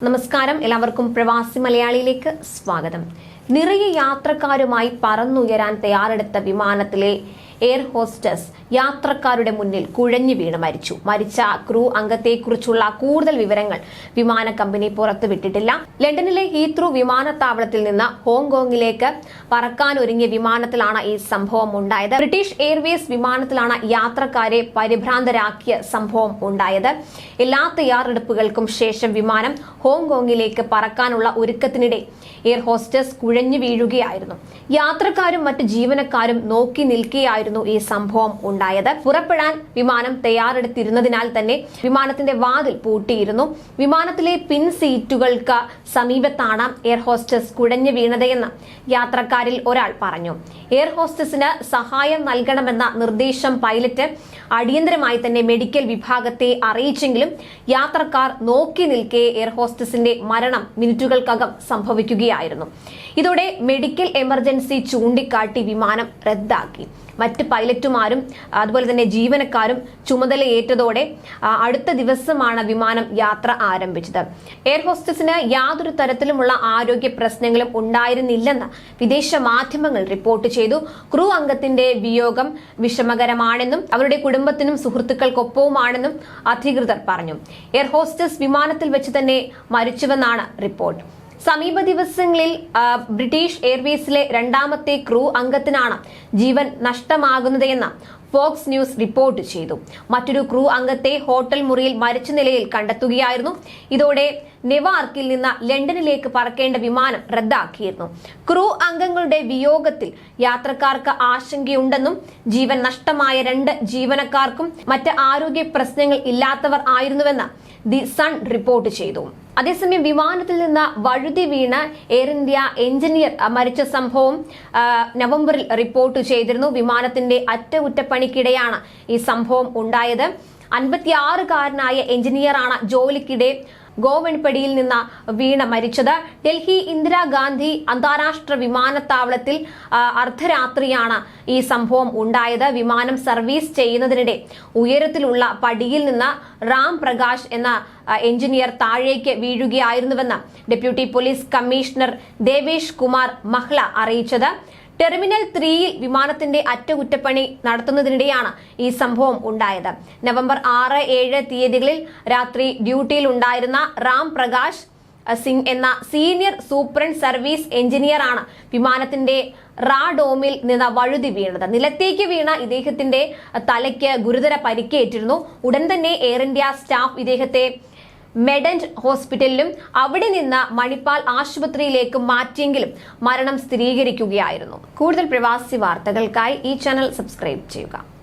നമസ്കാരം. എല്ലാവർക്കും പ്രവാസി മലയാളിയിലേക്ക് സ്വാഗതം. നിറയെ യാത്രക്കാരുമായി പറന്നുയരാൻ തയ്യാറെടുത്ത വിമാനത്തിലെ എയർ ഹോസ്റ്റസ് യാത്രക്കാരുടെ മുന്നിൽ കുഴഞ്ഞു വീണ് മരിച്ചു. മരിച്ച ക്രൂ അംഗത്തെക്കുറിച്ചുള്ള കൂടുതൽ വിവരങ്ങൾ വിമാന കമ്പനി പുറത്തുവിട്ടിട്ടില്ല ലണ്ടനിലെ ഹീത്രൂ വിമാനത്താവളത്തിൽ നിന്ന് ഹോങ്കോങ്ങിലേക്ക് പറക്കാൻ ഒരുങ്ങിയ വിമാനത്തിലാണ് ഈ സംഭവം ഉണ്ടായത്. ബ്രിട്ടീഷ് എയർവേസ് വിമാനത്തിലാണ് യാത്രക്കാരെ പരിഭ്രാന്തരാക്കിയ സംഭവം ഉണ്ടായത്. എല്ലാ തയ്യാറെടുപ്പുകൾക്കും ശേഷം വിമാനം ഹോങ്കോങ്ങിലേക്ക് പറക്കാനുള്ള ഒരുക്കത്തിനിടെ എയർ ഹോസ്റ്റസ് കുഴഞ്ഞു വീഴുകയായിരുന്നു. യാത്രക്കാരും മറ്റ് ജീവനക്കാരും നോക്കി നിൽക്കുകയായിരുന്നു. ഈ സംഭവം ഉണ്ടായത്. പുറപ്പെടാൻ വിമാനം തയ്യാറെടുത്തിരുന്നതിനാൽ തന്നെ വിമാനത്തിന്റെ വാതിൽ പൂട്ടിയിരുന്നു. വിമാനത്തിലെ പിൻ സീറ്റുകൾക്ക് സമീപത്താണ് എയർ ഹോസ്റ്റസ് കുഴഞ്ഞു വീണതെന്ന് യാത്രക്കാരിൽ ഒരാൾ പറഞ്ഞു. എയർ ഹോസ്റ്റസിന് സഹായം നൽകണമെന്ന നിർദ്ദേശം പൈലറ്റ് അടിയന്തരമായി തന്നെ മെഡിക്കൽ വിഭാഗത്തെ അറിയിച്ചെങ്കിലും യാത്രക്കാർ നോക്കി നിൽക്കെ എയർ ഹോസ്റ്റസിന്റെ മരണം മിനിറ്റുകൾക്കകം സംഭവിക്കുകയായിരുന്നു. ഇതോടെ മെഡിക്കൽ എമർജൻസി ചൂണ്ടിക്കാട്ടി വിമാനം റദ്ദാക്കി. മറ്റ് പൈലറ്റുമാരും അതുപോലെ തന്നെ ജീവനക്കാരും ചുമതലയേറ്റതോടെ അടുത്ത ദിവസമാണ് വിമാനം യാത്ര ആരംഭിച്ചത്. എയർ ഹോസ്റ്റസിന് യാതൊരു തരത്തിലുമുള്ള ആരോഗ്യ പ്രശ്നങ്ങളും ഉണ്ടായിരുന്നില്ലെന്ന് വിദേശ മാധ്യമങ്ങൾ റിപ്പോർട്ട് ക്രൂ അംഗത്തിന്റെ വിയോഗം വിഷമകരമാണെന്നും അവരുടെ കുടുംബത്തിനും സുഹൃത്തുക്കൾക്കൊപ്പവുമാണെന്നും അധികൃതർ പറഞ്ഞു. എയർ ഹോസ്റ്റസ് വിമാനത്തിൽ വെച്ച് തന്നെ മരിച്ചുവെന്നാണ് റിപ്പോർട്ട്. സമീപ ദിവസങ്ങളിൽ ബ്രിട്ടീഷ് എയർവേസിലെ രണ്ടാമത്തെ ക്രൂ അംഗത്തിനാണ് ജീവൻ നഷ്ടമാകുന്നതെന്ന് ഫോക്സ് ന്യൂസ് റിപ്പോർട്ട് ചെയ്തു. മറ്റൊരു ക്രൂ അംഗത്തെ ഹോട്ടൽ മുറിയിൽ മരിച്ച നിലയിൽ കണ്ടെത്തുകയായിരുന്നു. ഇതോടെ നെവാർക്കിൽ നിന്ന് ലണ്ടനിലേക്ക് പറക്കേണ്ട വിമാനം റദ്ദാക്കിയിരുന്നു. ക്രൂ അംഗങ്ങളുടെ വിയോഗത്തിൽ യാത്രക്കാർക്ക് ആശങ്കയുണ്ടെന്നും ജീവൻ നഷ്ടമായ രണ്ട് ജീവനക്കാർക്കും മറ്റ് ആരോഗ്യ പ്രശ്നങ്ങൾ ഇല്ലാത്തവർ ആയിരുന്നുവെന്ന് ദി സൺ റിപ്പോർട്ട് ചെയ്തു. അതേസമയം വിമാനത്തിൽ നിന്ന് വഴുതി വീണ് എയർ ഇന്ത്യ എഞ്ചിനീയർ മരിച്ച സംഭവം നവംബറിൽ റിപ്പോർട്ട് ചെയ്തിരുന്നു. വിമാനത്തിന്റെ അറ്റകുറ്റപ്പണിക്കിടെയാണ് ഈ സംഭവം ഉണ്ടായത്. അൻപത്തിയാറുകാരനായ എഞ്ചിനീയറാണ് ജോലിക്കിടെ ഗോവൺപടിയിൽ നിന്ന് വീണ മരിച്ചത്. ഡൽഹി ഇന്ദിരാഗാന്ധി അന്താരാഷ്ട്ര വിമാനത്താവളത്തിൽ അർദ്ധരാത്രിയാണ് ഈ സംഭവം ഉണ്ടായത്. വിമാനം സർവീസ് ചെയ്യുന്നതിനിടെ ഉയരത്തിലുള്ള പടിയിൽ നിന്ന് റാം പ്രകാശ് എന്ന എഞ്ചിനീയർ താഴേക്ക് വീഴുകയായിരുന്നുവെന്ന് deputy police commissioner Devesh Kumar Mahla അറിയിച്ചത്. ടെർമിനൽ ത്രീയിൽ വിമാനത്തിന്റെ അറ്റകുറ്റപ്പണി നടത്തുന്നതിനിടെയാണ് ഈ സംഭവം ഉണ്ടായത്. നവംബർ ആറ് ഏഴ് തീയതികളിൽ രാത്രി ഡ്യൂട്ടിയിൽ ഉണ്ടായിരുന്ന റാം പ്രകാശ് സിംഗ് എന്ന സീനിയർ സൂപ്രണ്ട് സർവീസ് എഞ്ചിനീയർ ആണ് വിമാനത്തിന്റെ റാഡോമിൽ നിന്ന് വഴുതി വീണത്. നിലത്തേക്ക് വീണ ഇദ്ദേഹത്തിന്റെ തലയ്ക്ക് ഗുരുതര പരിക്കേറ്റിരുന്നു. ഉടൻ തന്നെ എയർ ഇന്ത്യ സ്റ്റാഫ് ഇദ്ദേഹത്തെ മെഡന്റ് ഹോസ്പിറ്റലിലും അവിടെ നിന്ന് മണിപ്പാൽ ആശുപത്രിയിലേക്ക് മാറ്റിയെങ്കിലും മരണം സ്ഥിരീകരിക്കുകയായിരുന്നു. കൂടുതൽ പ്രവാസി വാർത്തകൾക്കായി ഈ ചാനൽ സബ്സ്ക്രൈബ് ചെയ്യുക.